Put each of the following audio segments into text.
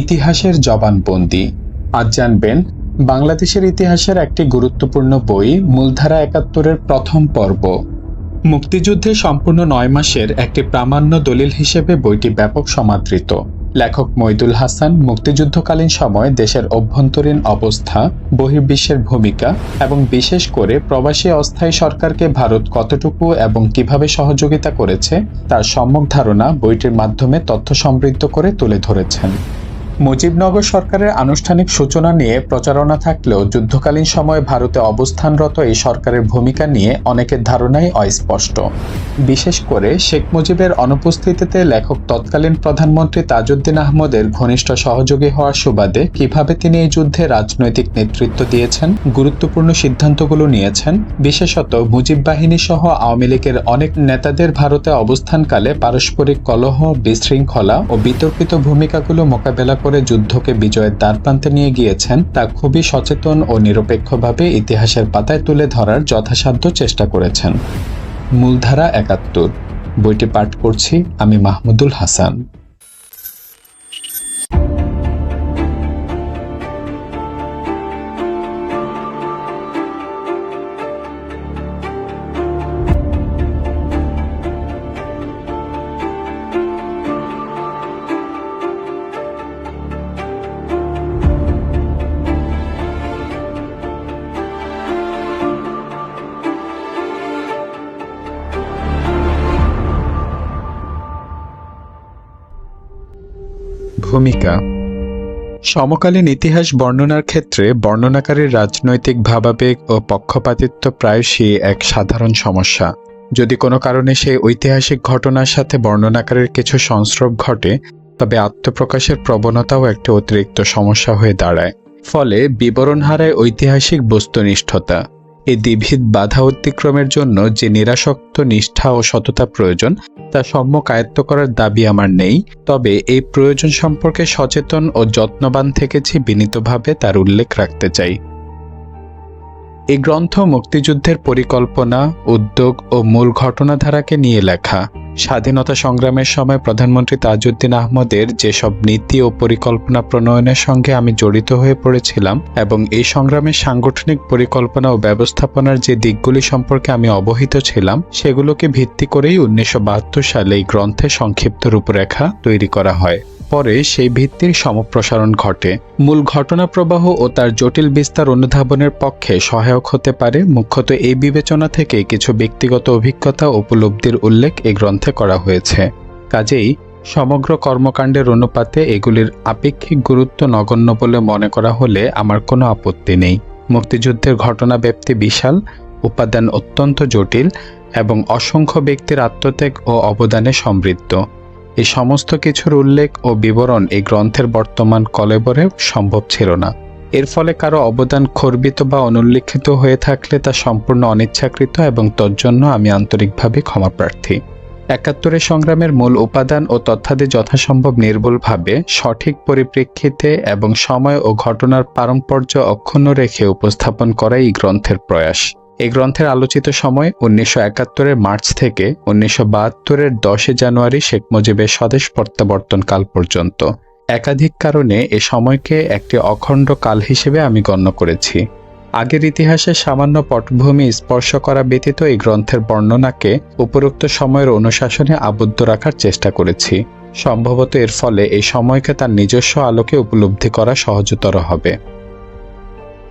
ইতিহাসের জবানবন্দি। আজ জানবেন, বাংলাদেশের ইতিহাসের একটি গুরুত্বপূর্ণ বই মূলধারা একাত্তরের প্রথম পর্ব। মুক্তিযুদ্ধে সম্পূর্ণ নয় মাসের একটি প্রামাণ্য দলিল হিসেবে বইটি ব্যাপক সমাদৃত। লেখক মইদুল হাসান, মুক্তিযুদ্ধকালীন সময় দেশের অভ্যন্তরীণ অবস্থা, বহির্বিশ্বের ভূমিকা এবং বিশেষ করে প্রবাসী অস্থায়ী সরকারকে ভারত কতটুকু এবং কীভাবে সহযোগিতা করেছে, তার সম্যক ধারণা বইটির মাধ্যমে তথ্য সমৃদ্ধ করে তুলে ধরেছেন। মুজিবনগর সরকারের আনুষ্ঠানিক সূচনা নিয়ে প্রচারণা থাকলেও যুদ্ধকালীন সময়ে ভারতে অবস্থানরত এই সরকারের ভূমিকা নিয়ে অনেকের ধারণাই অস্পষ্ট। বিশেষ করে শেখ মুজিবের অনুপস্থিতিতে লেখক তৎকালীন প্রধানমন্ত্রী তাজউদ্দিন আহমদের ঘনিষ্ঠ সহযোগী হওয়ার সুবাদে কীভাবে তিনি এই যুদ্ধে রাজনৈতিক নেতৃত্ব দিয়েছেন, গুরুত্বপূর্ণ সিদ্ধান্তগুলো নিয়েছেন, বিশেষত মুজিব বাহিনী সহ আওয়ামী লীগের অনেক নেতাদের ভারতে অবস্থানকালে পারস্পরিক কলহ, বিশৃঙ্খলা ও বিতর্কিত ভূমিকাগুলো মোকাবেলা করে যুদ্ধকে বিজয়ের দ্বার প্রান্তে নিয়ে গিয়েছেন, তা খুবই সচেতন ও নিরপেক্ষভাবে ইতিহাসের পাতায় তুলে ধরার যথাসাধ্য চেষ্টা করেছেন। মূলধারা একাত্তর। বইটি পাঠ করছি আমি মাহমুদুল হাসান। ভূমিকা। সমকালীন ইতিহাস বর্ণনার ক্ষেত্রে বর্ণনাকারীর রাজনৈতিক ভাবাবেগ ও পক্ষপাতিত্ব প্রায়শই এক সাধারণ সমস্যা। যদি কোনো কারণে সেই ঐতিহাসিক ঘটনার সাথে বর্ণনাকারীর কিছু সংস্রব ঘটে, তবে আত্মপ্রকাশের প্রবণতাও একটি অতিরিক্ত সমস্যা হয়ে দাঁড়ায়। ফলে বিবরণ হারায় ঐতিহাসিক বস্তুনিষ্ঠতা। এই দ্বিভিদ বাধা অতিক্রমের জন্য যে নিরাসক্ত নিষ্ঠা ও সততা প্রয়োজন, তা সম্যক আয়ত্ত করার দাবি আমার নেই। তবে এই প্রয়োজন সম্পর্কে সচেতন ও যত্নবান থেকেছি বিনীতভাবে তার উল্লেখ রাখতে চাই। এই গ্রন্থ মুক্তিযুদ্ধের পরিকল্পনা, উদ্যোগ ও মূল ঘটনাধারাকে নিয়ে লেখা। স্বাধীনতা সংগ্রামের সময় প্রধানমন্ত্রী তাজউদ্দিন আহমদের যেসব নীতি ও পরিকল্পনা প্রণয়নের সঙ্গে আমি জড়িত হয়ে পড়েছিলাম এবং এই সংগ্রামের সাংগঠনিক পরিকল্পনা ও ব্যবস্থাপনার যে দিকগুলি সম্পর্কে আমি অবহিত ছিলাম, সেগুলোকে ভিত্তি করেই উনিশশো বাহাত্তর সালে এই গ্রন্থে সংক্ষিপ্ত রূপরেখা তৈরি করা হয়। পরে সেই ভিত্তির সমপ্রসারণ ঘটে। মূল ঘটনা প্রবাহ ও তার জটিল বিস্তার অনুধাবনের পক্ষে সহায়ক হতে পারে। মুখ্যত এই বিবেচনা থেকে কিছু ব্যক্তিগত অভিজ্ঞতা উপলব্ধির উল্লেখ এ গ্রন্থে করা হয়েছে। কাজেই সমগ্র কর্মকাণ্ডের অনুপাতে এগুলির আপেক্ষিক গুরুত্ব নগণ্য বলে মনে করা হলে আমার কোনো আপত্তি নেই। মুক্তিযুদ্ধের ঘটনা ব্যাপ্তি বিশাল, উপাদান অত্যন্ত জটিল এবং অসংখ্য ব্যক্তির আত্মত্যাগ ও অবদানে সমৃদ্ধ। এই সমস্ত কিছুর উল্লেখ ও বিবরণ এই গ্রন্থের বর্তমান কলেবরে সম্ভব ছিল না। এর ফলে কারও অবদান খর্বিত বা অনুল্লিখিত হয়ে থাকলে তা সম্পূর্ণ অনিচ্ছাকৃত এবং তজ্জন্য আমি আন্তরিকভাবে ক্ষমাপ্রার্থী একাত্তরের সংগ্রামের মূল উপাদান ও তথ্যাদি যথাসম্ভব নির্ভুলভাবে, সঠিক পরিপ্রেক্ষিতে এবং সময় ও ঘটনার পারম্পর্য অক্ষুণ্ণ রেখে উপস্থাপন করাই এই গ্রন্থের প্রয়াস। এই গ্রন্থের আলোচিত সময় উনিশশো একাত্তরের মার্চ থেকে উনিশশো বাহাত্তরের দশই জানুয়ারি শেখ মুজিবের স্বদেশ প্রত্যাবর্তন কাল পর্যন্ত। একাধিক কারণে এ সময়কে একটি অখণ্ড কাল হিসেবে আমি গণ্য করেছি। আগের ইতিহাসে সামান্য পটভূমি স্পর্শ করা ব্যতীত এই গ্রন্থের বর্ণনাকে উপরোক্ত সময়ের অনুশাসনে আবদ্ধ রাখার চেষ্টা করেছি। সম্ভবত এর ফলে এই সময়কে তার নিজস্ব আলোকে উপলব্ধি করা সহজতর হবে।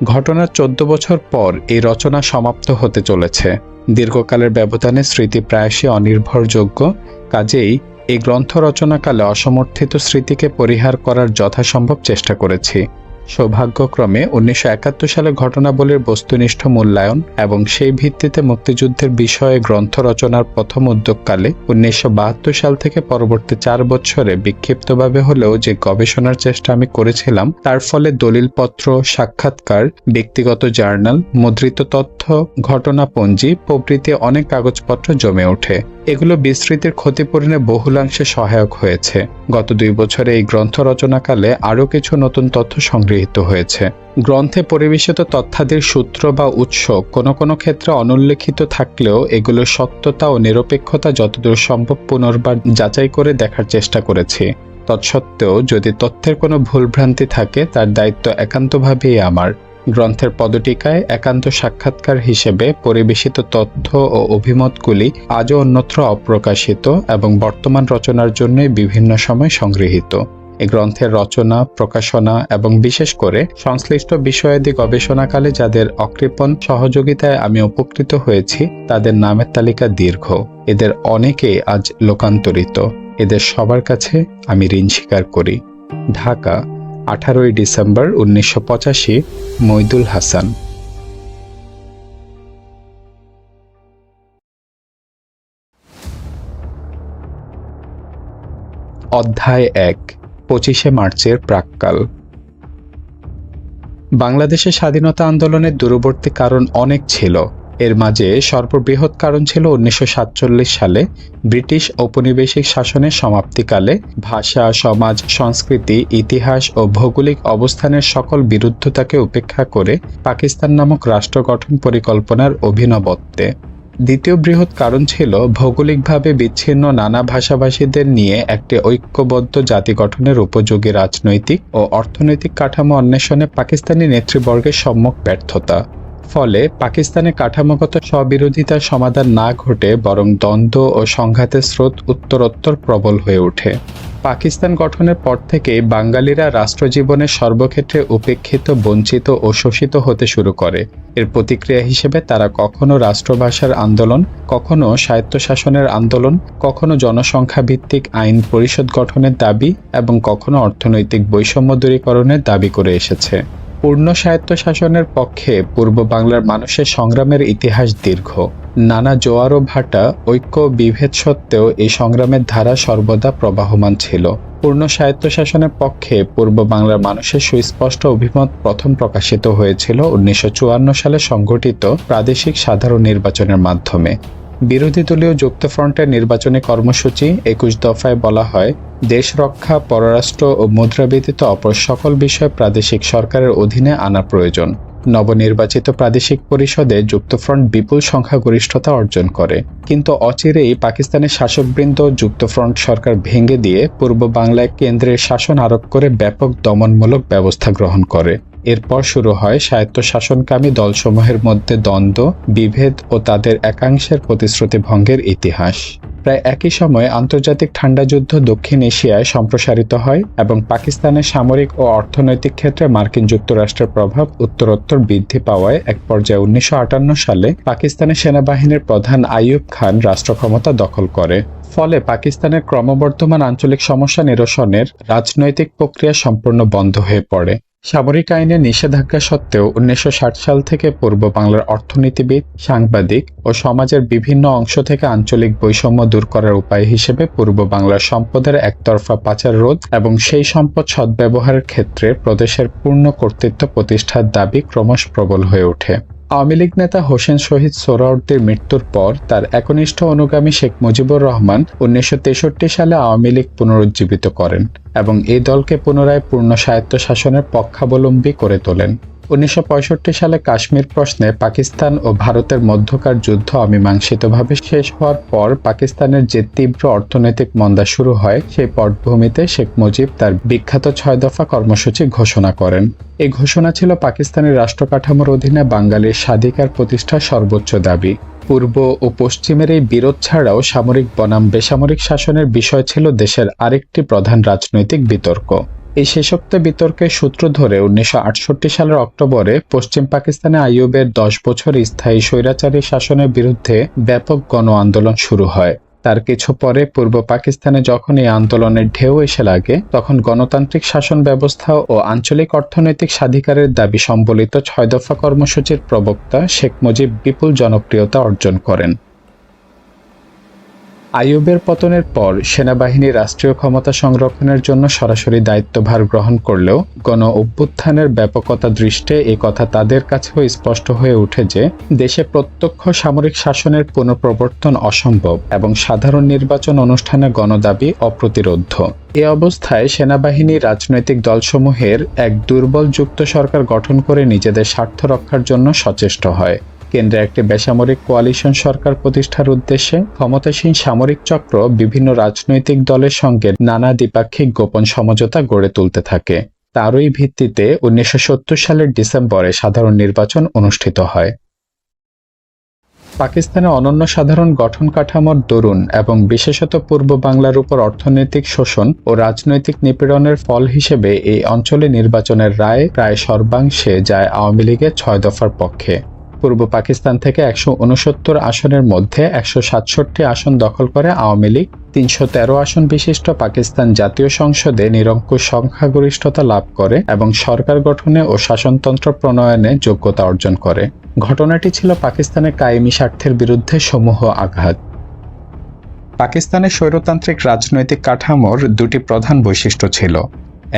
ঘটনার চোদ্দ বছর পর এই রচনা সমাপ্ত হতে চলেছে। দীর্ঘকালের ব্যবধানে স্মৃতি প্রায়শই অনির্ভরযোগ্য, কাজেই এই গ্রন্থ রচনাকালে অসমর্থিত স্মৃতিকে পরিহার করার যথাসম্ভব চেষ্টা করেছি। সৌভাগ্যক্রমে উনিশশো একাত্তর সালে ঘটনাবলীর বস্তুনিষ্ঠ মূল্যায়ন এবং সেই ভিত্তিতে মুক্তিযুদ্ধের বিষয়ে গ্রন্থ রচনার প্রথম উদ্যোগকালে উনিশশো বাহাত্তর সাল থেকে পরবর্তী চার বছরে বিক্ষিপ্তভাবে হলেও যে গবেষণার চেষ্টা আমি করেছিলাম, তার ফলে দলিলপত্র, সাক্ষাৎকার, ব্যক্তিগত জার্নাল, মুদ্রিত তথ্য, ঘটনাপঞ্জি প্রভৃতি অনেক কাগজপত্র জমে ওঠে। এগুলো বিস্তৃতির ক্ষতিপূরণে বহুলাংশে সহায়ক হয়েছে। গত দুই বছরে এই গ্রন্থ রচনাকালে আরও কিছু নতুন তথ্য সংগৃহীত হয়েছে। গ্রন্থে পরিবেশিত তথ্যাদির সূত্র বা উৎস কোনো কোনো ক্ষেত্রে অনুল্লেখিত থাকলেও এগুলোর সত্যতা ও নিরপেক্ষতা যতদূর সম্ভব পুনর্বার যাচাই করে দেখার চেষ্টা করেছি। তৎসত্ত্বেও যদি তথ্যের কোনো ভুলভ্রান্তি থাকে, তার দায়িত্ব একান্তভাবেই আমার। গ্রন্থের পদটিকায় একান্ত সাক্ষাৎকার হিসেবে পরিবেশিত তথ্য ও অভিমতগুলি আজও অন্যত্র অপ্রকাশিত এবং বর্তমান রচনার জন্য বিভিন্ন সময় সংগৃহীত। এ গ্রন্থের রচনা, প্রকাশনা এবং বিশেষ করে সংশ্লিষ্ট বিষয়াদি গবেষণাকালে যাদের অকৃপণ সহযোগিতায় আমি উপকৃত হয়েছি, তাদের নামের তালিকা দীর্ঘ। এদের অনেকেই আজ লোকান্তরিত। এদের সবার কাছে আমি ঋণ স্বীকার করি। ঢাকা আঠারোই ডিসেম্বর উনিশশো পঁচাশি, মইদুল হাসান। অধ্যায় এক, পঁচিশে মার্চের প্রাক্কাল। বাংলাদেশের স্বাধীনতা আন্দোলনের দূরবর্তী কারণ অনেক ছিল। এর মাঝে সর্ববৃহৎ কারণ ছিল উনিশশো সাতচল্লিশ সালে ব্রিটিশ ঔপনিবেশিক শাসনের সমাপ্তিকালে ভাষা, সমাজ, সংস্কৃতি, ইতিহাস ও ভৌগোলিক অবস্থানের সকল বিরুদ্ধতাকে উপেক্ষা করে পাকিস্তান নামক রাষ্ট্র গঠন পরিকল্পনার অভিনবত্বে। দ্বিতীয় বৃহৎ কারণ ছিল ভৌগোলিকভাবে বিচ্ছিন্ন নানা ভাষাভাষীদের নিয়ে একটি ঐক্যবদ্ধ জাতি গঠনের উপযোগী রাজনৈতিক ও অর্থনৈতিক কাঠামো অন্বেষণে পাকিস্তানি নেতৃবর্গের সম্মুখ ব্যর্থতা। ফলে পাকিস্তানে কাঠামোগত স্ববিরোধিতার সমাধান না ঘটে বরং দ্বন্দ্ব ও সংঘাতের স্রোত উত্তরোত্তর প্রবল হয়ে ওঠে। পাকিস্তান গঠনের পর থেকে বাঙালিরা রাষ্ট্রজীবনের সর্বক্ষেত্রে উপেক্ষিত, বঞ্চিত ও শোষিত হতে শুরু করে। এর প্রতিক্রিয়া হিসেবে তারা কখনো রাষ্ট্রভাষার আন্দোলন, কখনো স্বায়ত্তশাসনের আন্দোলন, কখনো জনসংখ্যা ভিত্তিক আইন পরিষদ গঠনের দাবি এবং কখনো অর্থনৈতিক বৈষম্য দূরীকরণের দাবি করে এসেছে। পূর্ণ স্বায়ত্তশাসনের পক্ষে পূর্ব বাংলার মানুষের সংগ্রামের ইতিহাস দীর্ঘ। নানা জোয়ার ও ভাটা, ঐক্য বিভেদ সত্ত্বেও এই সংগ্রামের ধারা সর্বদা প্রবাহমান ছিল। পূর্ণ স্বায়ত্তশাসনের পক্ষে পূর্ব বাংলার মানুষের সুস্পষ্ট অভিমত প্রথম প্রকাশিত হয়েছিল উনিশশো চুয়ান্ন সালে সংঘটিত প্রাদেশিক সাধারণ নির্বাচনের মাধ্যমে। বিরোধী দলীয় যুক্তফ্রন্টের নির্বাচনী কর্মসূচি একুশ দফায় বলা হয়, দেশ রক্ষা, পররাষ্ট্র ও মুদ্রা ব্যতীত অপর সকল বিষয় প্রাদেশিক সরকারের অধীনে আনা প্রয়োজন। নবনির্বাচিত প্রাদেশিক পরিষদে যুক্তফ্রন্ট বিপুল সংখ্যাগরিষ্ঠতা অর্জন করে। কিন্তু অচিরেই পাকিস্তানের শাসকবৃন্দ যুক্তফ্রন্ট সরকার ভেঙে দিয়ে পূর্ব বাংলায় কেন্দ্রের শাসন আরোপ করে ব্যাপক দমনমূলক ব্যবস্থা গ্রহণ করে। এরপর শুরু হয় স্বায়ত্তশাসনকামী দলসমূহের মধ্যে দ্বন্দ্ব, বিভেদ ও তাদের একাংশের প্রতিশ্রুতি ভঙ্গের ইতিহাস। প্রায় একই সময়ে আন্তর্জাতিক ঠান্ডা যুদ্ধ দক্ষিণ এশিয়ায় সম্প্রসারিত হয় এবং পাকিস্তানের সামরিক ও অর্থনৈতিক ক্ষেত্রে মার্কিন যুক্তরাষ্ট্রের প্রভাব উত্তরোত্তর বৃদ্ধি পাওয়ায় এক পর্যায়ে উনিশশো আটান্ন সালে পাকিস্তানের সেনাবাহিনীর প্রধান আইয়ুব খান রাষ্ট্র ক্ষমতা দখল করে। ফলে পাকিস্তানের ক্রমবর্ধমান আঞ্চলিক সমস্যা নিরসনের রাজনৈতিক প্রক্রিয়া সম্পূর্ণ বন্ধ হয়ে পড়ে। সামরিক আইনের নিষেধাজ্ঞা সত্ত্বেও উনিশশো ষাট সাল থেকে পূর্ব বাংলার অর্থনীতিবিদ, সাংবাদিক ও সমাজের বিভিন্ন অংশ থেকে আঞ্চলিক বৈষম্য দূর করার উপায় হিসেবে পূর্ব বাংলার সম্পদের একতরফা পাচার রোধ এবং সেই সম্পদ সদ্ব্যবহারের ক্ষেত্রে প্রদেশের পূর্ণ কর্তৃত্ব প্রতিষ্ঠার দাবি ক্রমশ প্রবল হয়ে ওঠে। আওয়ামী লীগ নেতা হোসেন শহীদ সোহরাওয়ার্দীর মৃত্যুর পর তার একনিষ্ঠ অনুগামী শেখ মুজিবুর রহমান উনিশশো তেষট্টি সালে আওয়ামী লীগ পুনরুজ্জীবিত করেন এবং এই দলকে পুনরায় পূর্ণ স্বায়ত্তশাসনের পক্ষাবলম্বী করে তোলেন। উনিশশো পঁয়ষট্টি সালে কাশ্মীর প্রশ্নে পাকিস্তান ও ভারতের মধ্যকার যুদ্ধ অমীমাংসিতভাবে শেষ হওয়ার পর পাকিস্তানের যে তীব্র অর্থনৈতিক মন্দা শুরু হয়, সেই পটভূমিতে শেখ মুজিব তার বিখ্যাত ছয় দফা কর্মসূচি ঘোষণা করেন। এই ঘোষণা ছিল পাকিস্তানের রাষ্ট্রকাঠামোর অধীনে বাঙালির স্বাধিকার প্রতিষ্ঠার সর্বোচ্চ দাবি। পূর্ব ও পশ্চিমের এই বিরোধ ছাড়াও সামরিক বনাম, বেসামরিক শাসনের বিষয় ছিল দেশের আরেকটি প্রধান রাজনৈতিক বিতর্ক। এই শেষোক্ত বিতর্কের সূত্র ধরে উনিশশো আটষট্টি সালের অক্টোবরে পশ্চিম পাকিস্তানে আইয়ুবের দশ বছর স্থায়ী স্বৈরাচারী শাসনের বিরুদ্ধে ব্যাপক গণ আন্দোলন শুরু হয়। তার কিছু পরে পূর্ব পাকিস্তানে যখন এই আন্দোলনের ঢেউ এসে লাগে, তখন গণতান্ত্রিক শাসন ব্যবস্থা ও আঞ্চলিক অর্থনৈতিক স্বাধিকারের দাবি সম্বলিত ছয় দফা কর্মসূচির প্রবক্তা শেখ মুজিব বিপুল জনপ্রিয়তা অর্জন করেন। আইয়ুবের পতনের পর সেনাবাহিনী রাষ্ট্রীয় ক্ষমতা সংরক্ষণের জন্য সরাসরি দায়িত্বভার গ্রহণ করলেও গণ অভ্যুত্থানের ব্যাপকতা দৃষ্টে এ কথা তাদের কাছেও স্পষ্ট হয়ে ওঠে যে দেশে প্রত্যক্ষ সামরিক শাসনের পুনঃপ্রবর্তন অসম্ভব এবং সাধারণ নির্বাচন অনুষ্ঠানে গণদাবি অপ্রতিরোধ্য। এ অবস্থায় সেনাবাহিনী রাজনৈতিক দলসমূহের এক দুর্বল যুক্ত সরকার গঠন করে নিজেদের স্বার্থ রক্ষার জন্য সচেষ্ট হয়। কেন্দ্রে একটি বেসামরিক কোয়ালিশন সরকার প্রতিষ্ঠার উদ্দেশ্যে ক্ষমতাসীন সামরিক চক্র বিভিন্ন রাজনৈতিক দলের সঙ্গে নানা দ্বিপাক্ষিক গোপন সমঝোতা গড়ে তুলতে থাকে। তারই ভিত্তিতে উনিশশো সত্তর সালের ডিসেম্বরে সাধারণ নির্বাচন অনুষ্ঠিত হয়। পাকিস্তানে অনন্য সাধারণ গঠন কাঠামোর দরুন এবং বিশেষত পূর্ব বাংলার উপর অর্থনৈতিক শোষণ ও রাজনৈতিক নিপীড়নের ফল হিসেবে এই অঞ্চলে নির্বাচনের রায় প্রায় সর্বাংশে যায় আওয়ামী লীগের ছয় দফার পক্ষে। পূর্ব পাকিস্তান থেকে একশো উনসত্তর আসনের মধ্যে একশো সাতষট্টি আসন দখল করে আওয়ামী লীগ, তিনশো তেরো আসন বিশিষ্ট পাকিস্তান জাতীয় সংসদে নিরঙ্কুশ সংখ্যাগরিষ্ঠতা লাভ করে এবং সরকার গঠনে ও শাসনতন্ত্র প্রণয়নে যোগ্যতা অর্জন করে। ঘটনাটি ছিল পাকিস্তানের কায়েমি স্বার্থের বিরুদ্ধে সমূহ আঘাত। পাকিস্তানের স্বৈরতান্ত্রিক রাজনৈতিক কাঠামোর দুটি প্রধান বৈশিষ্ট্য ছিল।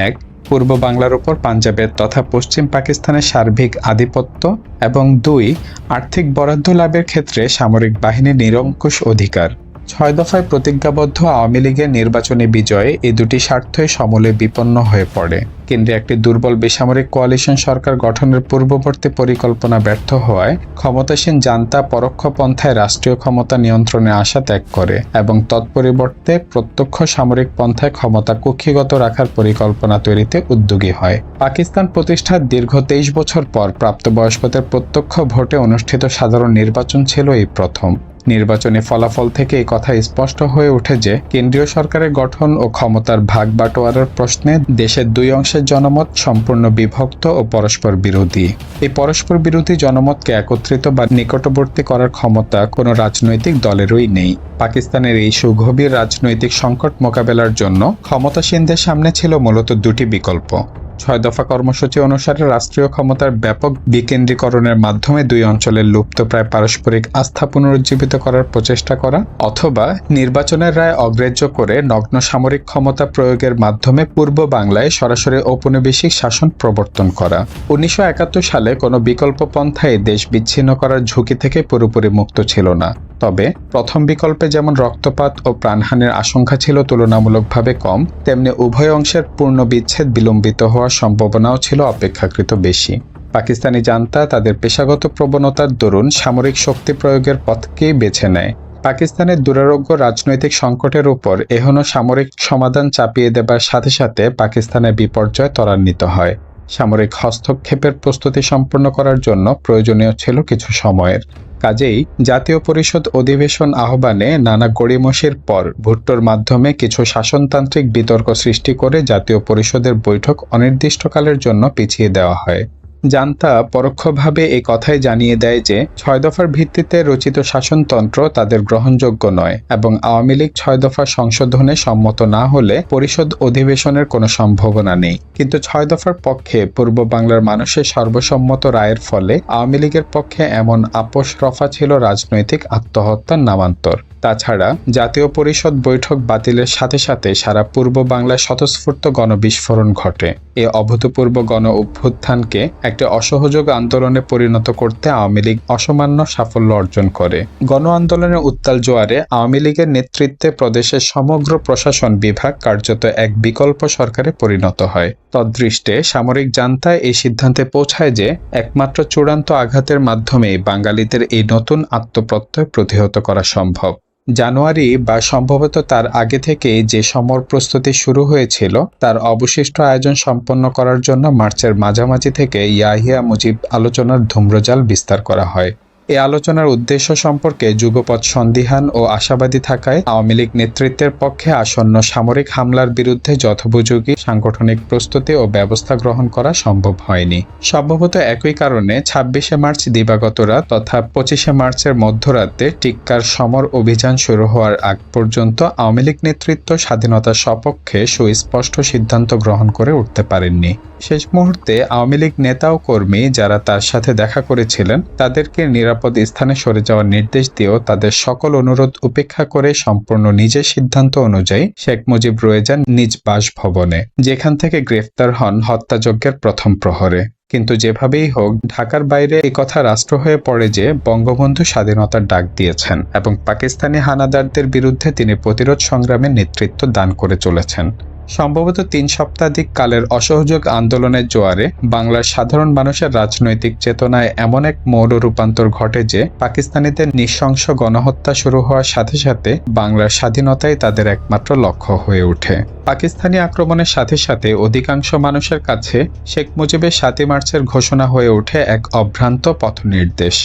এক পূর্ব বাংলার উপর পাঞ্জাবের তথা পশ্চিম পাকিস্তানের সার্বিক আধিপত্য এবং দুই, আর্থিক বরাদ্দ লাভের ক্ষেত্রে সামরিক বাহিনীর নিরঙ্কুশ অধিকার। ছয় দফায় প্রতিজ্ঞাবদ্ধ আওয়ামী লীগের নির্বাচনী বিজয়ে এই দুটি স্বার্থই সমূলে বিপন্ন হয়ে পড়ে। কেন্দ্রে একটি দুর্বল বেসামরিক কোয়ালিশন সরকার গঠনের পূর্ববর্তী পরিকল্পনা ব্যর্থ হওয়ায় ক্ষমতাসীন জান্তা পরোক্ষ পন্থায় রাষ্ট্রীয় ক্ষমতা নিয়ন্ত্রণে আসা ত্যাগ করে এবং তৎপরিবর্তে প্রত্যক্ষ সামরিক পন্থায় ক্ষমতা কক্ষিগত রাখার পরিকল্পনা তৈরিতে উদ্যোগী হয়। পাকিস্তান প্রতিষ্ঠার দীর্ঘ তেইশ বছর পর প্রাপ্তবয়স্কদের প্রত্যক্ষ ভোটে অনুষ্ঠিত সাধারণ নির্বাচন ছিল এই প্রথম। নির্বাচনী ফলাফল থেকে এই কথা স্পষ্ট হয়ে ওঠে যে, কেন্দ্রীয় সরকারের গঠন ও ক্ষমতার ভাগ বাটোয়ারার প্রশ্নে দেশের দুই অংশের জনমত সম্পূর্ণ বিভক্ত ও পরস্পর বিরোধী। এই পরস্পর বিরোধী জনমতকে একত্রিত বা নিকটবর্তী করার ক্ষমতা কোনো রাজনৈতিক দলেরই নেই। পাকিস্তানের এই সুগভীর রাজনৈতিক সংকট মোকাবেলার জন্য ক্ষমতাসীনদের সামনে ছিল মূলত দুটি বিকল্প। ছয় দফা কর্মসূচি অনুসারে রাষ্ট্রীয় ক্ষমতার ব্যাপক বিকেন্দ্রীকরণের মাধ্যমে দুই অঞ্চলের লুপ্তপ্রায় পারস্পরিক আস্থা পুনরুজ্জীবিত করার প্রচেষ্টা করা অথবা নির্বাচনের রায় অগ্রাহ্য করে নগ্ন সামরিক ক্ষমতা প্রয়োগের মাধ্যমে পূর্ব বাংলায় সরাসরি ঔপনিবেশিক শাসন প্রবর্তন করা। উনিশশো একাত্তর সালে কোনো বিকল্প পন্থায় দেশ বিচ্ছিন্ন করার ঝুঁকি থেকে পুরোপুরি মুক্ত ছিল না। তবে প্রথম বিকল্পে যেমন রক্তপাত ও প্রাণহানির আশঙ্কা ছিল তুলনামূলকভাবে কম, তেমনি উভয় অংশের পূর্ণ বিচ্ছেদ বিলম্বিত হওয়ার সম্ভাবনাও ছিল অপেক্ষাকৃত বেশি। পাকিস্তানি জান্তা তাদের পেশাগত প্রবণতার দরুন সামরিক শক্তি প্রয়োগের পথকেই বেছে নেয়। পাকিস্তানের দুরারোগ্য রাজনৈতিক সংকটের উপর এহনো সামরিক সমাধান চাপিয়ে দেবার সাথে সাথে পাকিস্তানের বিপর্যয় ত্বরান্বিত হয়। সামরিক হস্তক্ষেপের প্রস্তুতি সম্পন্ন করার জন্য প্রয়োজনীয় ছিল কিছু সময়ের। কাজেই জাতীয় পরিষদ অধিবেশন আহ্বানে নানা গড়িমসির পর ভুট্টোর মাধ্যমে কিছু শাসনতান্ত্রিক বিতর্ক সৃষ্টি করে জাতীয় পরিষদের বৈঠক অনির্দিষ্টকালের জন্য পিছিয়ে দেওয়া হয়। জান্তা পরোক্ষভাবে এই কথাই জানিয়ে দেয় যে, ছয় দফার ভিত্তিতে রচিত শাসনতন্ত্র তাদের গ্রহণযোগ্য নয় এবং আওয়ামী লীগ ছয় দফার সংশোধনে সম্মত না হলে পরিষদ অধিবেশনের কোনো সম্ভাবনা নেই। কিন্তু ছয় দফার পক্ষে পূর্ব বাংলার মানুষের সর্বসম্মত রায়ের ফলে আওয়ামী লীগের পক্ষে এমন আপোষ রফা ছিল রাজনৈতিক আত্মহত্যার নামান্তর। তাছাড়া জাতীয় পরিষদ বৈঠক বাতিলের সাথে সাথে সারা পূর্ব বাংলায় স্বতঃস্ফূর্ত গণবিস্ফোরণ ঘটে। এ অভূতপূর্ব গণ অভ্যুত্থানকে একটি অসহযোগ আন্দোলনে পরিণত করতে আওয়ামী লীগ অসামান্য সাফল্য অর্জন করে। গণ আন্দোলনের উত্তাল জোয়ারে আওয়ামী লীগের নেতৃত্বে প্রদেশের সমগ্র প্রশাসন বিভাগ কার্যত এক বিকল্প সরকারে পরিণত হয়। তদৃষ্টে, সামরিক জান্তায় এই সিদ্ধান্তে পৌঁছায় যে, একমাত্র চূড়ান্ত আঘাতের মাধ্যমে বাঙালিদের এই নতুন আত্মপ্রত্যয় প্রতিহত করা সম্ভব। জানুয়ারি বা সম্ভবত তার আগে থেকে যে সমর প্রস্তুতি শুরু হয়েছিল, তার অবশিষ্ট আয়োজন সম্পন্ন করার জন্য মার্চের মাঝামাঝি থেকে ইয়াহিয়া মুজিব আলোচনার ধূম্রজাল বিস্তার করা হয়। এই আলোচনার উদ্দেশ্য সম্পর্কে যুগপৎ সন্দিহান ও আশাবাদী থাকায় আওয়ামী লীগ নেতৃত্বের পক্ষে আসন্ন সামরিক হামলার বিরুদ্ধে যথোপযোগী সাংগঠনিক প্রস্তুতি ও ব্যবস্থা গ্রহণ করা সম্ভব হয়নি। সম্ভবত একই কারণে ছাব্বিশে মার্চ দিবাগত রাত তথা পঁচিশে মার্চের মধ্যরাতে টিক্কার সমর অভিযান শুরু হওয়ার আগ পর্যন্ত আওয়ামী লীগ নেতৃত্ব স্বাধীনতার সপক্ষে সুস্পষ্ট সিদ্ধান্ত গ্রহণ করে উঠতে পারেননি। শেষ মুহূর্তে আওয়ামী লীগ নেতা ও কর্মী যারা তার সাথে দেখা করেছিলেন, তাদেরকে নিরাপদ স্থানে সরে যাওয়ার নির্দেশ দিয়েও তাদের সকল অনুরোধ উপেক্ষা করে সম্পূর্ণ নিজের সিদ্ধান্ত অনুযায়ী শেখ মুজিব রয়ে যান নিজ বাসভবনে, যেখান থেকে গ্রেফতার হন হত্যাযজ্ঞের প্রথম প্রহরে। কিন্তু যেভাবেই হোক, ঢাকার বাইরে এই কথা রাষ্ট্র হয়ে পড়ে যে বঙ্গবন্ধু স্বাধীনতার ডাক দিয়েছেন এবং পাকিস্তানি হানাদারদের বিরুদ্ধে তিনি প্রতিরোধ সংগ্রামে নেতৃত্ব দান করে চলেছেন। সম্ভবত তিন সপ্তাধিক কালের অসহযোগ আন্দোলনের জোয়ারে বাংলার সাধারণ মানুষের রাজনৈতিক চেতনায় এমন এক মৌল রূপান্তর ঘটে যে পাকিস্তানিদের নৃশংস গণহত্যা শুরু হওয়ার সাথে সাথে বাংলার স্বাধীনতাই তাদের একমাত্র লক্ষ্য হয়ে ওঠে। পাকিস্তানি আক্রমণের সাথে সাথে অধিকাংশ মানুষের কাছে শেখ মুজিবের সাতই মার্চের ঘোষণা হয়ে ওঠে এক অভ্রান্ত পথনির্দেশ।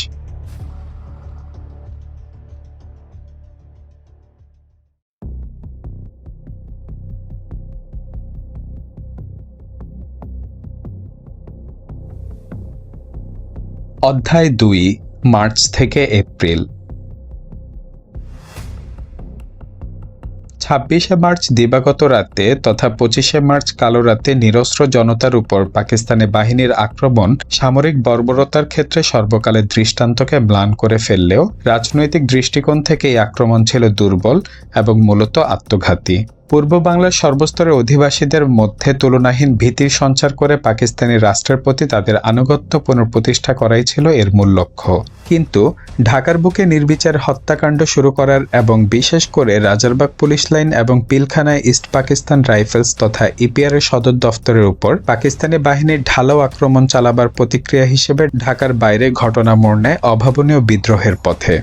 অধ্যায় দুই, মার্চ থেকে এপ্রিল। ছাব্বিশে মার্চ দিবাগত রাতে তথা পঁচিশে মার্চ কালো রাতে নিরস্ত্র জনতার উপর পাকিস্তানি বাহিনীর আক্রমণ সামরিক বর্বরতার ক্ষেত্রে সর্বকালের দৃষ্টান্তকে ম্লান করে ফেললেও রাজনৈতিক দৃষ্টিকোণ থেকে এই আক্রমণ ছিল দুর্বল এবং মূলত আত্মঘাতী। পূর্ব বাংলার সর্বস্তরের অধিবাসীদের মধ্যে তুলনাহীন ভীতির সঞ্চার করে পাকিস্তানি রাষ্ট্রের প্রতি তাদের আনুগত্য পুনঃপ্রতিষ্ঠা করাই ছিল এর মূল লক্ষ্য। কিন্তু ঢাকার বুকে নির্বিচার হত্যাকাণ্ড শুরু করার এবং বিশেষ করে রাজারবাগ পুলিশ লাইন এবং পিলখানায় ইস্ট পাকিস্তান রাইফেলস তথা ইপিআর সদর দফতরের উপর পাকিস্তানি বাহিনীর ঢালাও আক্রমণ চালাবার প্রতিক্রিয়া হিসেবে ঢাকার বাইরে ঘটনা মোড় নেয় অভাবনীয় বিদ্রোহের পথে।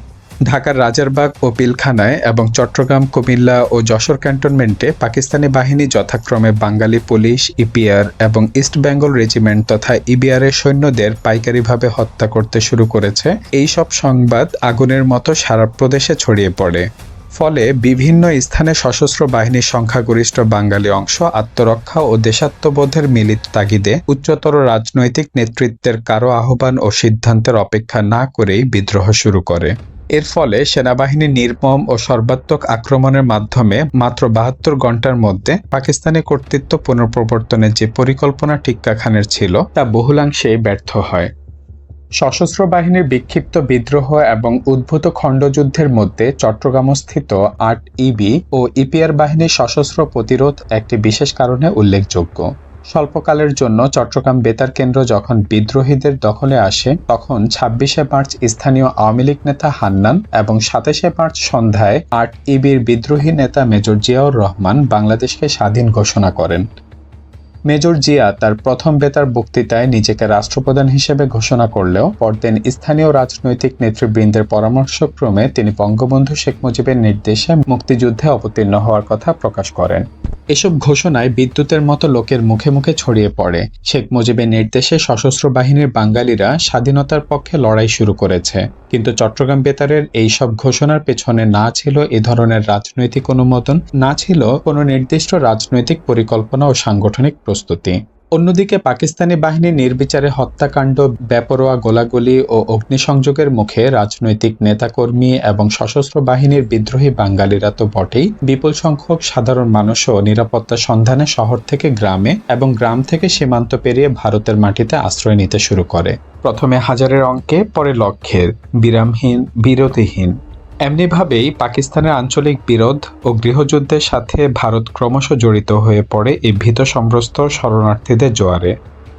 ঢাকার রাজারবাগ ও পিলখানায় এবং চট্টগ্রাম, কুমিল্লা ও যশোর ক্যান্টনমেন্টে পাকিস্তানি বাহিনী যথাক্রমে বাঙালি পুলিশ, ইপিআর এবং ইস্ট বেঙ্গল রেজিমেন্ট তথা ইবিআর এর সৈন্যদের পাইকারিভাবে হত্যা করতে শুরু করেছে। এই সব সংবাদ আগুনের মতো সারা প্রদেশে ছড়িয়ে পড়ে। ফলে বিভিন্ন স্থানে সশস্ত্র বাহিনীর সংখ্যাগরিষ্ঠ বাঙালি অংশ আত্মরক্ষা ও দেশাত্মবোধের মিলিত তাগিদে উচ্চতর রাজনৈতিক নেতৃত্বের কারও আহ্বান ও সিদ্ধান্তের অপেক্ষা না করেই বিদ্রোহ শুরু করে। এর ফলে সেনাবাহিনীর নির্মম ও সর্বাত্মক আক্রমণের মাধ্যমে মাত্র বাহাত্তর ঘণ্টার মধ্যে পাকিস্তানি কর্তৃত্ব পুনঃপ্রবর্তনের যে পরিকল্পনা টিক্কা খানের ছিল, তা বহুলাংশেই ব্যর্থ হয়। সশস্ত্র বাহিনীর বিক্ষিপ্ত বিদ্রোহ এবং উদ্ভূত খণ্ডযুদ্ধের মধ্যে চট্টগ্রামস্থিত আট ইবি ও ইপিআর বাহিনীর সশস্ত্র প্রতিরোধ একটি বিশেষ কারণে উল্লেখযোগ্য। স্বল্পকালের জন্য চট্টগ্রাম বেতার কেন্দ্র যখন বিদ্রোহীদের দখলে আসে, তখন ছাব্বিশে মার্চ স্থানীয় আওয়ামী লীগ নেতা হান্নান এবং সাতাশে মার্চ সন্ধ্যায় আট ইবির বিদ্রোহী নেতা মেজর জিয়াউর রহমান বাংলাদেশকে স্বাধীন ঘোষণা করেন। মেজর জিয়া তার প্রথম বেতার বক্তৃতায় নিজেকে রাষ্ট্রপ্রধান হিসেবে ঘোষণা করলেও পরদিন স্থানীয় রাজনৈতিক নেতৃবৃন্দের পরামর্শক্রমে তিনি বঙ্গবন্ধু শেখ মুজিবের নির্দেশে মুক্তিযুদ্ধে অবতীর্ণ হওয়ার কথা প্রকাশ করেন। এসব ঘোষণায় বিদ্যুতের মতো লোকের মুখে মুখে ছড়িয়ে পড়ে। শেখ মুজিবের নির্দেশে সশস্ত্র বাহিনীর বাঙালিরা স্বাধীনতার পক্ষে লড়াই শুরু করেছে। কিন্তু চট্টগ্রাম বেতারের এই সব ঘোষণার পেছনে না ছিল এ ধরনের রাজনৈতিক অনুমোদন, না ছিল কোনো নির্দিষ্ট রাজনৈতিক পরিকল্পনা ও সাংগঠনিক প্রস্তুতি। অন্যদিকে পাকিস্তানি বাহিনীর নির্বিচারে হত্যাকাণ্ড, বেপরোয়া গোলাগুলি ও অগ্নিসংযোগের মুখে রাজনৈতিক নেতাকর্মী এবং সশস্ত্র বাহিনীর বিদ্রোহী বাঙালিরা তো বটেই। বিপুল সংখ্যক সাধারণ মানুষও নিরাপত্তা সন্ধানে শহর থেকে গ্রামে এবং গ্রাম থেকে সীমান্ত পেরিয়ে ভারতের মাটিতে আশ্রয় নিতে শুরু করে। প্রথমে হাজারের অঙ্কে, পরে লক্ষের বিরামহীন, বিরতিহীন। এমনিভাবেই পাকিস্তানের আঞ্চলিক বিরোধ ও গৃহযুদ্ধের সাথে ভারত ক্রমশ জড়িত হয়ে পড়ে এই ভীত সম্ভ্রস্ত শরণার্থীদের জোয়ারে।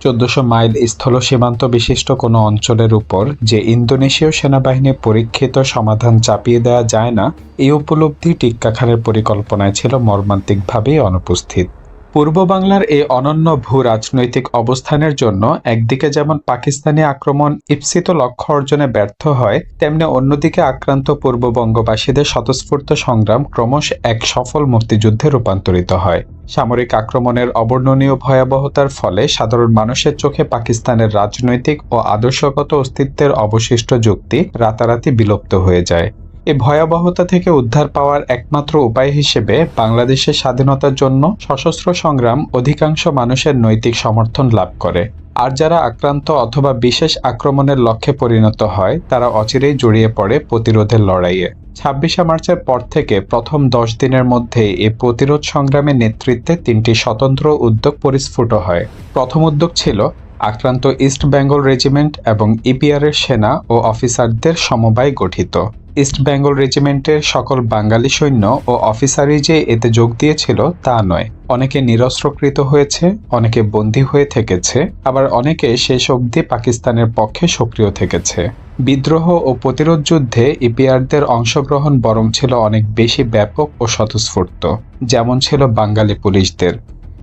চোদ্দশো মাইল স্থল সীমান্ত বিশিষ্ট কোনো অঞ্চলের উপর যে ইন্দোনেশীয় সেনাবাহিনীর পরীক্ষিত সমাধান চাপিয়ে দেওয়া যায় না, এই উপলব্ধি টিক্কা খানের পরিকল্পনায় ছিল মর্মান্তিকভাবেই অনুপস্থিত। পূর্ব বাংলার এই অনন্য ভূ রাজনৈতিক অবস্থানের জন্য একদিকে যেমন পাকিস্তানি আক্রমণ ইপ্সিত লক্ষ্য অর্জনে ব্যর্থ হয়, তেমনি অন্যদিকে আক্রান্ত পূর্ববঙ্গবাসীদের স্বতঃস্ফূর্ত সংগ্রাম ক্রমশ এক সফল মুক্তিযুদ্ধে রূপান্তরিত হয়। সামরিক আক্রমণের অবর্ণনীয় ভয়াবহতার ফলে সাধারণ মানুষের চোখে পাকিস্তানের রাজনৈতিক ও আদর্শগত অস্তিত্বের অবশিষ্ট যুক্তি রাতারাতি বিলুপ্ত হয়ে যায়। এ ভয়াবহতা থেকে উদ্ধার পাওয়ার একমাত্র উপায় হিসেবে বাংলাদেশের স্বাধীনতার জন্য সশস্ত্র সংগ্রাম অধিকাংশ মানুষের নৈতিক সমর্থন লাভ করে। আর যারা আক্রান্ত অথবা বিশেষ আক্রমণের লক্ষ্যে পরিণত হয়, তারা অচিরেই জড়িয়ে পড়ে প্রতিরোধের লড়াইয়ে। ছাব্বিশে মার্চের পর থেকে প্রথম দশ দিনের মধ্যে এ প্রতিরোধ সংগ্রামের নেতৃত্বে তিনটি স্বতন্ত্র উদ্যোগ পরিস্ফুট হয়। প্রথম উদ্যোগ ছিল আক্রান্ত ইস্ট বেঙ্গল রেজিমেন্ট এবং ইপিআর এর সেনা ও অফিসারদের সমবায় গঠিত। ইস্ট বেঙ্গল রেজিমেন্টের সকল বাঙালি সৈন্য ও অফিসারই যে এতে যোগ দিয়েছিল তা নয়। অনেকে নিরস্ত্রকৃত হয়েছে, অনেকে বন্দী হয়ে থেকেছে, আবার অনেকে শেষ অবধি পাকিস্তানের পক্ষে সক্রিয় থেকেছে। বিদ্রোহ ও প্রতিরোধ যুদ্ধে ইপিআরদের অংশগ্রহণ বরং ছিল অনেক বেশি ব্যাপক ও স্বতঃস্ফূর্ত, যেমন ছিল বাঙালি পুলিশদের।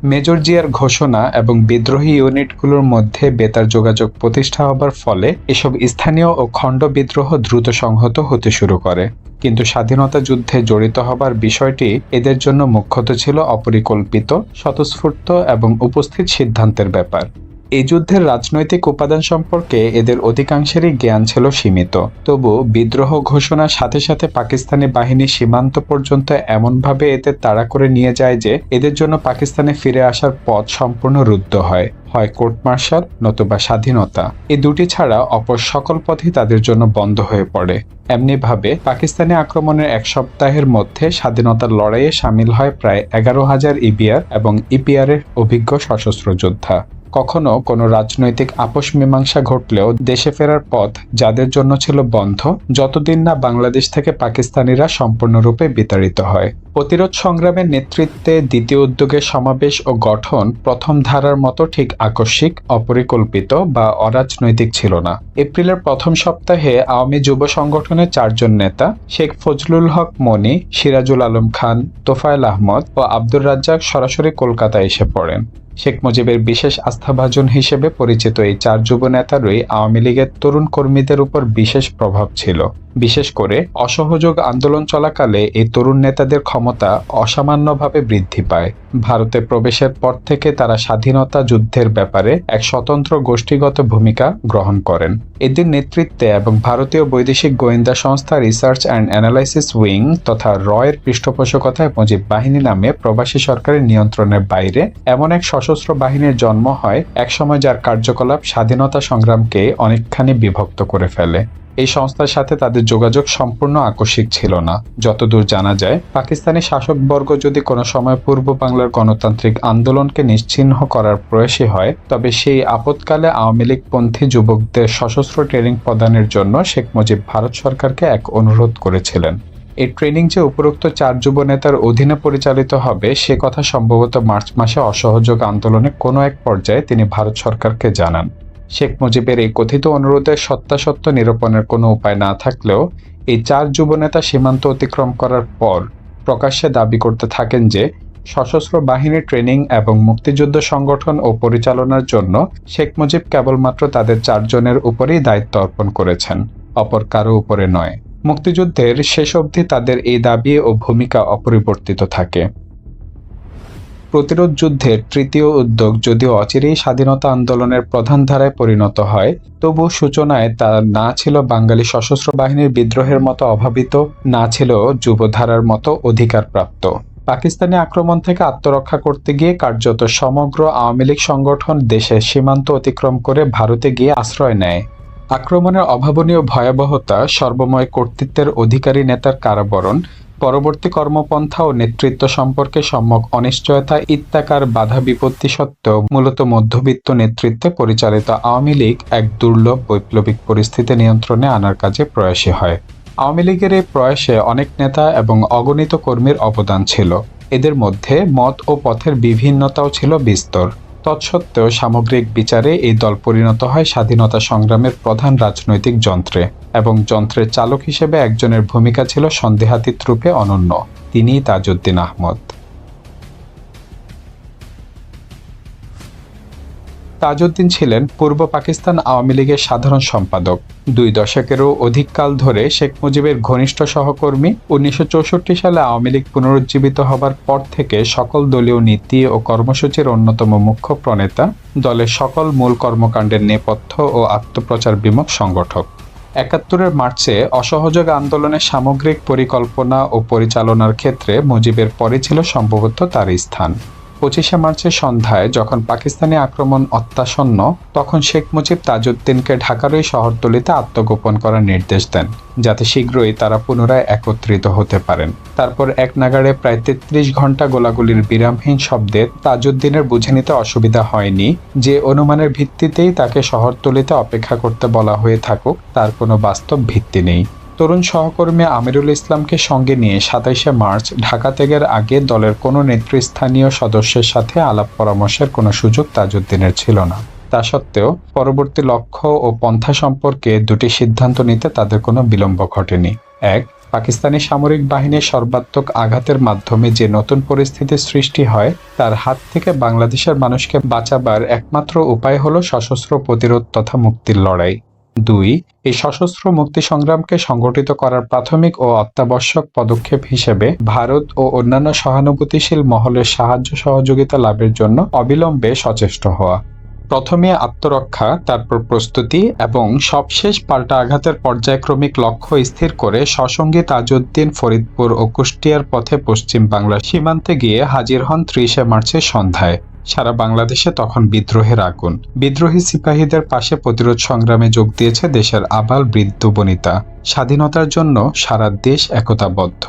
মেজর জিয়ার ঘোষণা এবং বিদ্রোহী ইউনিটগুলোর মধ্যে বেতার যোগাযোগ প্রতিষ্ঠা হবার ফলে এসব স্থানীয় ও খণ্ড বিদ্রোহ দ্রুত সংহত হতে শুরু করে। কিন্তু স্বাধীনতা যুদ্ধে জড়িত হবার বিষয়টি এদের জন্য মুখ্যত ছিল অপরিকল্পিত, স্বতঃস্ফূর্ত এবং উপস্থিত সিদ্ধান্তের ব্যাপার। এই যুদ্ধের রাজনৈতিক উপাদান সম্পর্কে এদের অধিকাংশেরই জ্ঞান ছিল সীমিত। তবু বিদ্রোহ ঘোষণার সাথে সাথে পাকিস্তানি বাহিনী সীমান্ত পর্যন্ত এমনভাবে এদের তাড়া করে নিয়ে যায় যে এদের জন্য পাকিস্তানে ফিরে আসার পথ সম্পূর্ণ রুদ্ধ হয় হয় কোর্ট মার্শাল নতুবা স্বাধীনতা। এই দুটি ছাড়া অপর সকল পথই তাদের জন্য বন্ধ হয়ে পড়ে। এমনিভাবে পাকিস্তানি আক্রমণের এক সপ্তাহের মধ্যে স্বাধীনতার লড়াইয়ে সামিল হয় প্রায় এগারো হাজার ইবিআর এবং ইপিআর এর অভিজ্ঞ সশস্ত্র যোদ্ধা। কখনো কোনো রাজনৈতিক আপোষ মীমাংসা ঘটলেও দেশে ফেরার পথ যাদের জন্য ছিল বন্ধ, যতদিন না বাংলাদেশ থেকে পাকিস্তানিরা সম্পূর্ণরূপে বিতাড়িত হয়। প্রতিরোধ সংগ্রামের নেতৃত্বে দ্বিতীয় উদ্যোগের সমাবেশ ও গঠন প্রথম ধারার মতো ঠিক আকস্মিক, অপরিকল্পিত বা অরাজনৈতিক ছিল না। এপ্রিলের প্রথম সপ্তাহে আওয়ামী যুব সংগঠনের চারজন নেতা, শেখ ফজলুল হক মনি, সিরাজুল আলম খান, তোফায়েল আহমদ ও আব্দুর রাজ্জাক সরাসরি কলকাতায় এসে পড়েন। শেখ মুজিবের বিশেষ আস্থাভাজন হিসেবে পরিচিত এই চার যুব নেতারই আওয়ামী লীগের তরুণ কর্মীদের উপর বিশেষ প্রভাব ছিল। বিশেষ করে অসহযোগ আন্দোলন চলাকালে এই তরুণ নেতাদের ক্ষমতা অসামান্যভাবে বৃদ্ধি পায়। ভারতে প্রবেশের পর থেকে তারা স্বাধীনতা যুদ্ধের ব্যাপারে এক স্বতন্ত্র গোষ্ঠীগত ভূমিকা গ্রহণ করেন। এদের নেতৃত্বে এবং ভারতীয় বৈদেশিক গোয়েন্দা সংস্থা রিসার্চ অ্যান্ড অ্যানালাইসিস উইং তথা রয়ের পৃষ্ঠপোষকতায় মুজিব বাহিনী নামে প্রবাসী সরকারের নিয়ন্ত্রণের বাইরে এমন এক সশস্ত্র বাহিনীর জন্ম হয় একসময় যার কার্যকলাপ স্বাধীনতা সংগ্রামকে অনেকখানি বিভক্ত করে ফেলে। এই সংস্থার সাথে তাদের যোগাযোগ সম্পূর্ণ আকস্মিক ছিল না। যতদূর জানা যায়, পাকিস্তানি শাসকবর্গ যদি কোনো সময় পূর্ব বাংলার গণতান্ত্রিক আন্দোলনকে নিশ্চিহ্ন করার প্রয়াসী হয়, তবে সেই আপৎকালে আওয়ামী লীগপন্থী যুবকদের সশস্ত্র ট্রেনিং প্রদানের জন্য শেখ মুজিব ভারত সরকারকে এক অনুরোধ করেছিলেন। এই ট্রেনিং যে উপরোক্ত চার যুব নেতার অধীনে পরিচালিত হবে, সে কথা সম্ভবত মার্চ মাসে অসহযোগ আন্দোলনের কোনো এক পর্যায়ে তিনি ভারত সরকারকে জানান। শেখ মুজিবের এই কথিত অনুরোধের সত্যাসত্য নিরূপণের কোনো উপায় না থাকলেও, এই চার যুবনেতা সীমান্ত অতিক্রম করার পর প্রকাশ্যে দাবি করতে থাকেন যে, সশস্ত্র বাহিনী ট্রেনিং এবং মুক্তিযুদ্ধ সংগঠন ও পরিচালনার জন্য শেখ মুজিব কেবলমাত্র তাদের চারজনের উপরেই দায়িত্ব অর্পণ করেছেন, অপর কারও উপরে নয়। মুক্তিযুদ্ধের শেষ অবধি তাদের এই দাবি ও ভূমিকা অপরিবর্তিত থাকে। প্রতিরোধ যুদ্ধের তৃতীয় উদ্যোগ যদিও অচিরেই স্বাধীনতা আন্দোলনের প্রধান ধারায় পরিণত হয় তবু সূচনায় তা না ছিল বাঙালি সশস্ত্র বাহিনীর বিদ্রোহের মতো অভাবিত, না ছিল যুবধারার মতো অধিকারপ্রাপ্ত। পাকিস্তানি আক্রমণ থেকে আত্মরক্ষা করতে গিয়ে কার্যত সমগ্র আওয়ামী লীগ সংগঠন দেশের সীমান্ত অতিক্রম করে ভারতে গিয়ে আশ্রয় নেয়। আক্রমণের অভাবনীয় ভয়াবহতা, সর্বময় কর্তৃত্বের অধিকারী নেতার কারাবরণ, পরবর্তী কর্মপন্থা ও নেতৃত্ব সম্পর্কে সম্যক অনিশ্চয়তা ইত্যাকার বাধা বিপত্তি সত্ত্বেও মূলত মধ্যবিত্ত নেতৃত্বে পরিচালিত আওয়ামী লীগ এক দুর্লভ বৈপ্লবিক পরিস্থিতি নিয়ন্ত্রণে আনার কাজে প্রয়াসী হয়। আওয়ামী লীগের এই প্রয়াসে অনেক নেতা এবং অগণিত কর্মীর অবদান ছিল। এদের মধ্যে মত ও পথের বিভিন্নতাও ছিল বিস্তর। তৎসত্ত্বেও সামগ্রিক বিচারে এই দল পরিণত হয় স্বাধীনতা সংগ্রামের প্রধান রাজনৈতিক যন্ত্রে এবং যন্ত্রের চালক হিসেবে একজনের ভূমিকা ছিল সন্দেহাতীত রূপে অনন্য। তিনি তাজউদ্দিন আহমদ। তাজউদ্দিন ছিলেন পূর্ব পাকিস্তান আওয়ামী লীগের সাধারণ সম্পাদক। দুই দশকেরও অধিক কাল ধরে শেখ মুজিবের ঘনিষ্ঠ সহকর্মী উনিশশো চৌষট্টি সালে আওয়ামী লীগ পুনরুজ্জীবিত হবার পর থেকে সকল দলীয় নীতি ও কর্মসূচির অন্যতম মুখ্য প্রণেতা, দলের সকল মূল কর্মকাণ্ডের নেপথ্য ও আত্মপ্রচার বিমুখ সংগঠক। একাত্তরের মার্চে অসহযোগ আন্দোলনের সামগ্রিক পরিকল্পনা ও পরিচালনার ক্ষেত্রে মুজিবের পরে ছিল সম্ভবত তার স্থান। পঁচিশে মার্চের সন্ধ্যায় যখন পাকিস্তানি আক্রমণ অত্যাসন্ন, তখন শেখ মুজিব তাজউদ্দিনকে ঢাকার ওই শহরতলিতে আত্মগোপন করার নির্দেশ দেন, যাতে শীঘ্রই তারা পুনরায় একত্রিত হতে পারেন। তারপর এক নাগাড়ে প্রায় তেত্রিশ ঘণ্টা গোলাগুলির বিরামহীন শব্দে তাজউদ্দিনের বুঝে নিতে অসুবিধা হয়নি, যে অনুমানের ভিত্তিতেই তাকে শহরতলিতে অপেক্ষা করতে বলা হয়ে থাকুক, তার কোনো বাস্তব ভিত্তি নেই। তরুণ সহকর্মী আমিরুল ইসলামকে সঙ্গে নিয়ে সাতাইশে মার্চ ঢাকা ত্যাগের আগে দলের কোনো নেতৃস্থানীয় সদস্যের সাথে আলাপ পরামর্শের কোনো সুযোগ তাজউদ্দিনের ছিল না। তা সত্ত্বেও পরবর্তী লক্ষ্য ও পন্থা সম্পর্কে দুটি সিদ্ধান্ত নিতে তাদের কোনো বিলম্ব ঘটেনি। এক, পাকিস্তানি সামরিক বাহিনীর সর্বাত্মক আঘাতের মাধ্যমে যে নতুন পরিস্থিতির সৃষ্টি হয়, তার হাত থেকে বাংলাদেশের মানুষকে বাঁচাবার একমাত্র উপায় হল সশস্ত্র প্রতিরোধ তথা মুক্তির লড়াই। দুই, এই সশস্ত্র মুক্তি সংগ্রামকে সংগঠিত করার প্রাথমিক ও অত্যাবশ্যক পদক্ষেপ হিসেবে ভারত ও অন্যান্য সহানুভূতিশীল মহলের সাহায্য সহযোগিতা লাভের জন্য অবিলম্বে সচেষ্ট হওয়া। প্রথমে আত্মরক্ষা, তারপর প্রস্তুতি এবং সবশেষ পাল্টা আঘাতের পর্যায়ক্রমিক লক্ষ্য স্থির করে সসঙ্গী তাজউদ্দিন, ফরিদপুর ও কুষ্টিয়ার পথে পশ্চিম বাংলার সীমান্তে গিয়ে হাজির হন ত্রিশে মার্চের সন্ধ্যায়। সারা বাংলাদেশে তখন বিদ্রোহের আগুন বিদ্রোহী সিপাহীদের পাশে প্রতিরোধ সংগ্রামে যোগ দিয়েছে দেশের আবাল বৃদ্ধ বনিতা। স্বাধীনতার জন্য সারা দেশ একতাবদ্ধ।